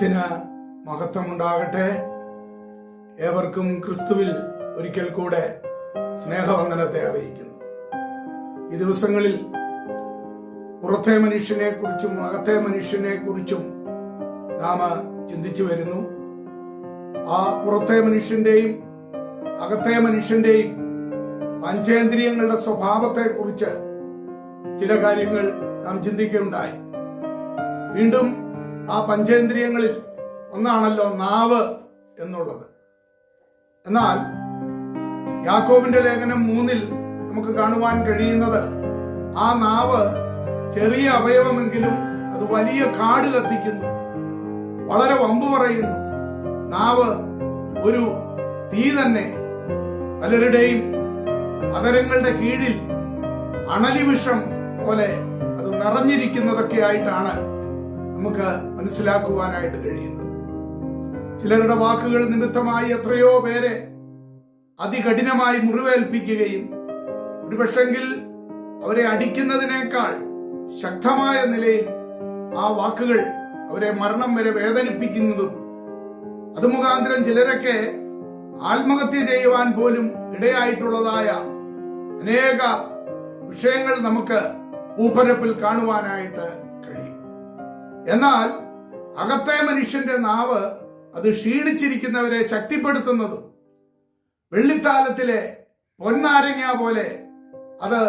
മഹത്വമുണ്ടാകട്ടെ. ഏവർക്കും ക്രിസ്തുവിൽ ഒരിക്കൽ കൂടെ സ്നേഹവന്ദനത്തെ അറിയിക്കുന്നു. ഈ ദിവസങ്ങളിൽ പുറത്തെ മനുഷ്യനെ കുറിച്ചും അകത്തെ മനുഷ്യനെ കുറിച്ചും നാം ചിന്തിച്ചു വരുന്നു. ആ പുറത്തെ മനുഷ്യന്റെയും അകത്തെ മനുഷ്യന്റെയും പഞ്ചേന്ദ്രിയങ്ങളുടെ സ്വഭാവത്തെ കുറിച്ച് ചില കാര്യങ്ങൾ നാം ചിന്തിക്കുകയുണ്ടായി വീണ്ടും ആ പഞ്ചേന്ദ്രിയങ്ങളിൽ ഒന്നാണല്ലോ നാവ് എന്നുള്ളത്. എന്നാൽ യാക്കോബിന്റെ ലേഖനം മൂന്നിൽ നമുക്ക് കാണുവാൻ കഴിയുന്നത് ആ നാവ് ചെറിയ അവയവമെങ്കിലും അത് വലിയ കാട് കത്തിക്കുന്നു. വളരെ വമ്പ് പറയുന്നു. നാവ് ഒരു തീ തന്നെ. പലരുടെയും അതരങ്ങളുടെ കീഴിൽ അണലിവിഷം പോലെ അത് നിറഞ്ഞിരിക്കുന്നതൊക്കെ ആയിട്ടാണ് നമുക്ക് മനസ്സിലാക്കുവാനായിട്ട് കഴിയുന്നത് ചിലരുടെ വാക്കുകൾ നിമിത്തമായി എത്രയോ പേരെ അതികഠിനമായി മുറിവേൽപ്പിക്കുകയും ഒരുപക്ഷെങ്കിൽ അവരെ അടിക്കുന്നതിനേക്കാൾ ശക്തമായ നിലയിൽ ആ വാക്കുകൾ അവരെ മരണം വരെ വേദനിപ്പിക്കുന്നതും അത് മുഖാന്തരം ചിലരൊക്കെ ആത്മഹത്യ ചെയ്യുവാൻ പോലും ഇടയായിട്ടുള്ളതായ അനേക വിഷയങ്ങൾ നമുക്ക് ഭൂപരപ്പിൽ കാണുവാനായിട്ട് എന്നാൽ അകത്തെ മനുഷ്യന്റെ നാവ് അത് ക്ഷീണിച്ചിരിക്കുന്നവരെ ശക്തിപ്പെടുത്തുന്നതും വെള്ളിത്താലത്തിലെ പൊന്നാരങ്ങ പോലെ അത്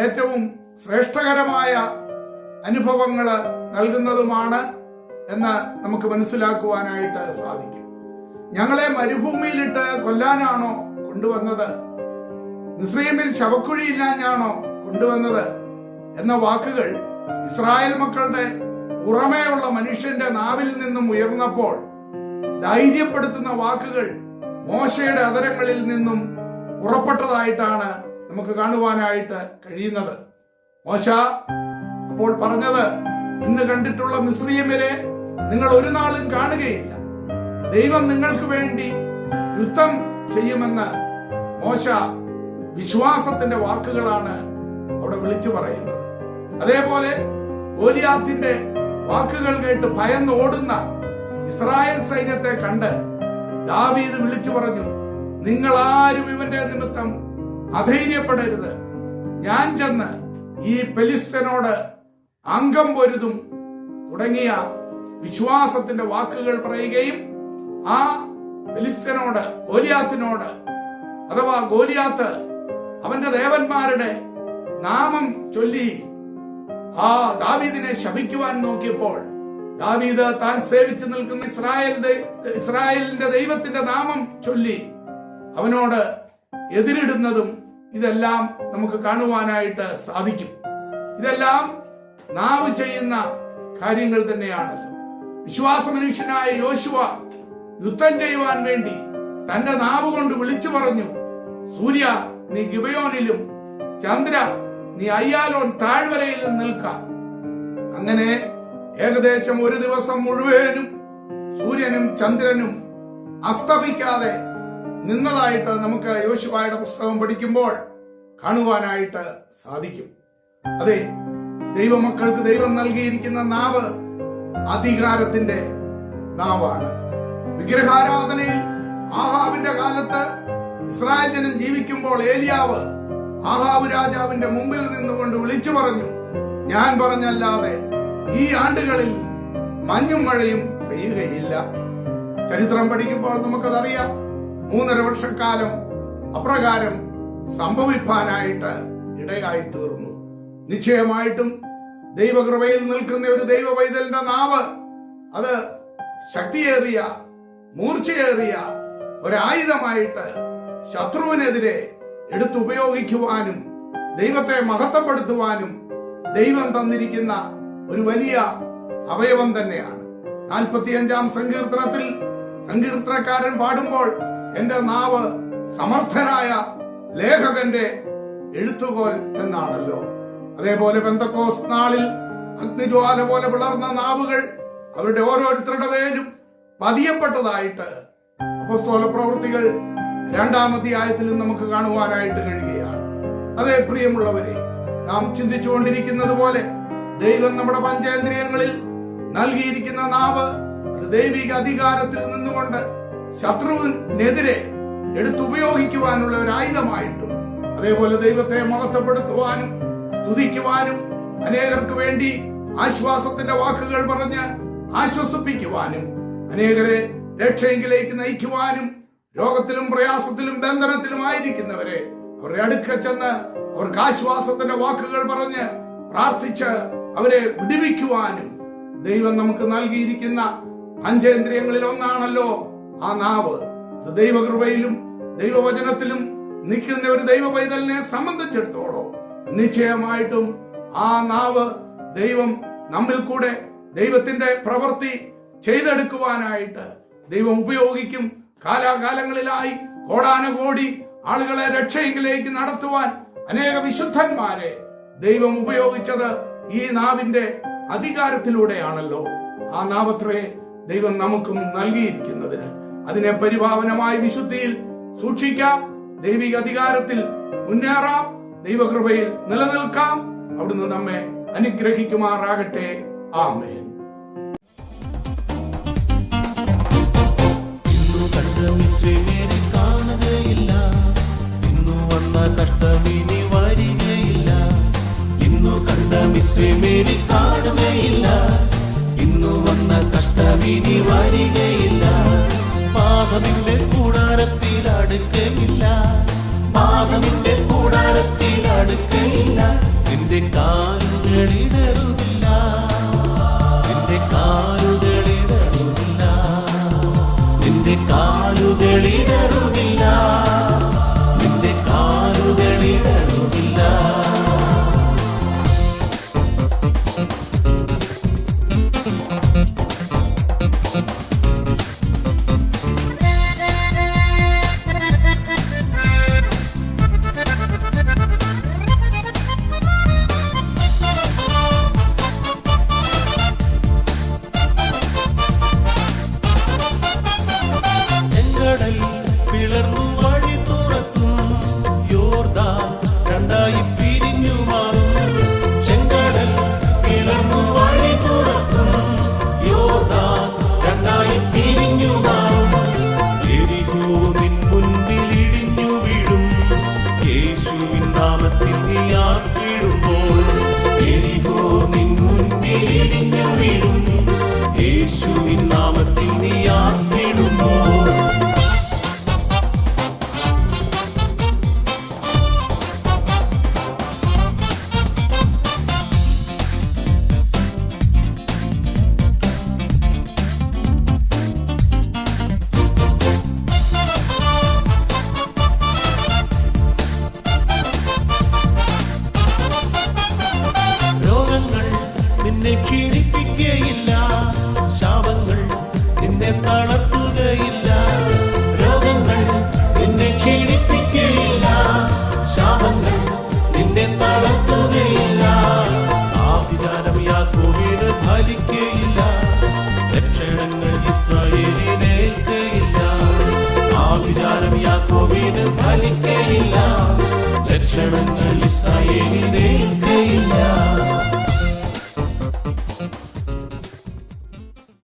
ഏറ്റവും ശ്രേഷ്ഠകരമായ അനുഭവങ്ങൾ നൽകുന്നതുമാണ് എന്ന് നമുക്ക് മനസ്സിലാക്കുവാനായിട്ട് സാധിക്കും. ഞങ്ങളെ മരുഭൂമിയിലിട്ട് കൊല്ലാനാണോ കൊണ്ടുവന്നത്? മുസ്ലിമിൽ ശവക്കുഴിയില്ലാഞ്ഞാണോ കൊണ്ടുവന്നത്? എന്ന വാക്കുകൾ ഇസ്രായേൽ മക്കളുടെ പുറമേയുള്ള മനുഷ്യന്റെ നാവിൽ നിന്നും ഉയർന്നപ്പോൾ ധൈര്യപ്പെടുത്തുന്ന വാക്കുകൾ മോശയുടെ അതരങ്ങളിൽ നിന്നും പുറപ്പെട്ടതായിട്ടാണ് നമുക്ക് കാണുവാനായിട്ട് കഴിയുന്നത്. മോശ അപ്പോൾ പറഞ്ഞത് ഇന്ന് കണ്ടിട്ടുള്ള മിശ്രീയമിരെ നിങ്ങൾ ഒരു നാളും കാണുകയില്ല. ദൈവം നിങ്ങൾക്ക് വേണ്ടി യുദ്ധം ചെയ്യുമെന്ന് മോശ വിശ്വാസത്തിന്റെ വാക്കുകളാണ് അവിടെ വിളിച്ചു പറയുന്നത്. അതേപോലെ ഗോലിയാത്തിന്റെ വാക്കുകൾ കേട്ട് ഭയന്ന് ഓടുന്ന ഇസ്രായേൽ സൈന്യത്തെ കണ്ട് ദാവീദ് വിളിച്ചു പറഞ്ഞു നിങ്ങൾ ആരും ഇവന്റെ നിമിത്തം അധൈര്യപ്പെടരുത്. ഞാൻ ചെന്ന് ഈ പെലിസ്തനോട് അംഗം പൊരുതും. തുടങ്ങിയ വിശ്വാസത്തിന്റെ വാക്കുകൾ പറയുകയും ആ പെലിസ്റ്റനോട് ഗോലിയാത്തിനോട് അഥവാ ഗോലിയാത്ത് അവന്റെ ദേവന്മാരുടെ നാമം ചൊല്ലി ആ ദാവീദിനെ ശപിക്കുവാൻ നോക്കിയപ്പോൾ ദാവീദ് താൻ സേവിച്ചു നിൽക്കുന്ന ഇസ്രായേൽ ഇസ്രായേലിന്റെ ദൈവത്തിന്റെ നാമം ചൊല്ലി. അവനോട് എതിരിടുന്നതും ഇതെല്ലാം നമുക്ക് കാണുവാനായിട്ട് സാധിക്കും. ഇതെല്ലാം നാവ് ചെയ്യുന്ന കാര്യങ്ങൾ തന്നെയാണല്ലോ. വിശ്വാസ മനുഷ്യനായ യോശുവ യുദ്ധം ചെയ്യുവാൻ വേണ്ടി തന്റെ നാവ് കൊണ്ട് വിളിച്ചു പറഞ്ഞു സൂര്യ നീ ഗിബയോനിലും ചന്ദ്ര നീ അയ്യാലോൺ താഴ്വരയിൽ നിൽക്കാം. അങ്ങനെ ഏകദേശം ഒരു ദിവസം മുഴുവനും സൂര്യനും ചന്ദ്രനും അസ്തമിക്കാതെ നിന്നതായിട്ട് നമുക്ക് യോശുവായുടെ പുസ്തകം പഠിക്കുമ്പോൾ കാണുവാനായിട്ട് സാധിക്കും. അതെ ദൈവമക്കൾക്ക് ദൈവം നൽകിയിരിക്കുന്ന നാവ് അധികാരത്തിന്റെ നാവാണ്. വിഗ്രഹാരാധനയിൽ ആഹാവിന്റെ കാലത്ത് ഇസ്രായേൽ ജനം ജീവിക്കുമ്പോൾ ഏലിയാവ് ആഹാബ് രാജാവിന്റെ മുമ്പിൽ നിന്നുകൊണ്ട് വിളിച്ചു പറഞ്ഞു ഞാൻ പറഞ്ഞല്ലാതെ ഈ ആണ്ടുകളിൽ മഞ്ഞും മഴയും പെയ്യുകയില്ല. ചരിത്രം പഠിക്കുമ്പോൾ നമുക്കതറിയാം മൂന്നര വർഷക്കാലം അപ്രകാരം സംഭവിപ്പാനായിട്ട് ഇടയായി തീർന്നു നിശ്ചയമായിട്ടും ദൈവകൃപയിൽ നിൽക്കുന്ന ഒരു ദൈവ പൈതലിന്റെ നാവ് അത് ശക്തിയേറിയ മൂർച്ചയേറിയ ഒരായുധമായിട്ട് ശത്രുവിനെതിരെ എടുത്തുപയോഗിക്കുവാനും ദൈവത്തെ മഹത്വപ്പെടുത്തുവാനും ദൈവം തന്നിരിക്കുന്ന ഒരു വലിയ അവയവം തന്നെയാണ്. നാൽപ്പത്തിയഞ്ചാം സങ്കീർത്തനത്തിൽ സങ്കീർത്തനക്കാരൻ പാടുമ്പോൾ എന്റെ നാവ് സമർത്ഥനായ ലേഖകന്റെ എഴുത്തുകോൽ എന്നാണല്ലോ. അതേപോലെ ബന്ധക്കോസ് നാളിൽ അഗ്നിജ്വാല പോലെ പിളർന്ന നാവുകൾ അവരുടെ ഓരോരുത്തരുടെ പേരും പതിയപ്പെട്ടതായിട്ട് അപ്പസ്തോല പ്രവൃത്തികൾ രണ്ടാം ആയത്തിലും നമുക്ക് കാണുവാനായിട്ട് കഴിയുകയാണ്. അതെ പ്രിയമുള്ളവരെ നാം ചിന്തിച്ചുകൊണ്ടിരിക്കുന്നത് പോലെ ദൈവം നമ്മുടെ പഞ്ചേന്ദ്രിയങ്ങളിൽ നൽകിയിരിക്കുന്ന നാവ് അത് ദൈവിക അധികാരത്തിൽ നിന്നുകൊണ്ട് ശത്രുവിനെതിരെ എടുത്തുപയോഗിക്കുവാനുള്ള ഒരു ആയുധമായിട്ടും അതേപോലെ ദൈവത്തെ മഹത്വപ്പെടുത്തുവാനും സ്തുതിക്കുവാനും അനേകർക്ക് വേണ്ടി ആശ്വാസത്തിന്റെ വാക്കുകൾ പറഞ്ഞ് ആശ്വസിപ്പിക്കുവാനും അനേകരെ രക്ഷയെങ്കിലേക്ക് നയിക്കുവാനും രോഗത്തിലും പ്രയാസത്തിലും ബന്ധനത്തിലും ആയിരിക്കുന്നവരെ അവരുടെ അടുക്ക ചെന്ന് അവർക്ക് ആശ്വാസത്തിന്റെ വാക്കുകൾ പറഞ്ഞ് പ്രാർത്ഥിച്ച് അവരെ വിടിവിക്കുവാനും ദൈവം നമുക്ക് നൽകിയിരിക്കുന്ന പഞ്ചേന്ദ്രിയങ്ങളിൽ ഒന്നാണല്ലോ ആ നാവ്. അത് ദൈവകൃപയിലും ദൈവവചനത്തിലും നിൽക്കുന്ന ഒരു ദൈവ പൈതലിനെ സംബന്ധിച്ചിടത്തോളം നിശ്ചയമായിട്ടും ആ നാവ് ദൈവം നമ്മിൽ കൂടെ ദൈവത്തിന്റെ പ്രവൃത്തി ചെയ്തെടുക്കുവാനായിട്ട് ദൈവം ഉപയോഗിക്കും കാലാകാലങ്ങളിലായി കോടാനുകോടി ആളുകളെ രക്ഷയിലേക്ക് നടത്തുവാൻ അനേക വിശുദ്ധന്മാരെ ദൈവം ഉപയോഗിച്ചത് ഈ നാവിന്റെ അധികാരത്തിലൂടെയാണല്ലോ. ആ നാവത്രേ ദൈവം നമുക്കും നൽകിയിരിക്കുന്നതിന് അതിനെ പരിപാവനമായി വിശുദ്ധിയിൽ സൂക്ഷിക്കാം. ദൈവിക അധികാരത്തിൽ മുന്നേറാം. ദൈവകൃപയിൽ നിലനിൽക്കാം. അവിടുന്ന് നമ്മെ അനുഗ്രഹിക്കുമാറാകട്ടെ. ആമേൻ. കണ്ട മിശ്രമേനെ കാണുകയില്ല. ഇന്നു വന്ന വരികയില്ല. ഇന്നു കണ്ട മിശ്രമേനെ കാണുകയില്ല. ഇന്നു വന്ന വരികയില്ല. പാപമിന്റെ കൂടാരത്തിൽ അടുക്കയില്ല. പാപമിന്റെ കൂടാരത്തിൽ അടുക്കയില്ല. നിന്റെ കാലുകളിടറുകില്ല നിന്നെ ക്ഷീണിപ്പിക്കുകയില്ല ശാപങ്ങൾ നിന്നെ തളർത്തുകയില്ല. രോഗങ്ങൾ നിന്നെ ക്ഷീണിപ്പിക്കുകയില്ല ശാപങ്ങൾ നിന്നെ തളർത്തുകയില്ല. ആഭിചാരം യാക്കോവിന് ഫലിക്കുകയില്ല ലക്ഷണങ്ങൾ ഇസ്രായേലിനേൽക്കയില്ല ആഭിചാരം യാക്കോവിന് ഫലിക്കയില്ല ലക്ഷണങ്ങൾ ഇസ്രായേലിന്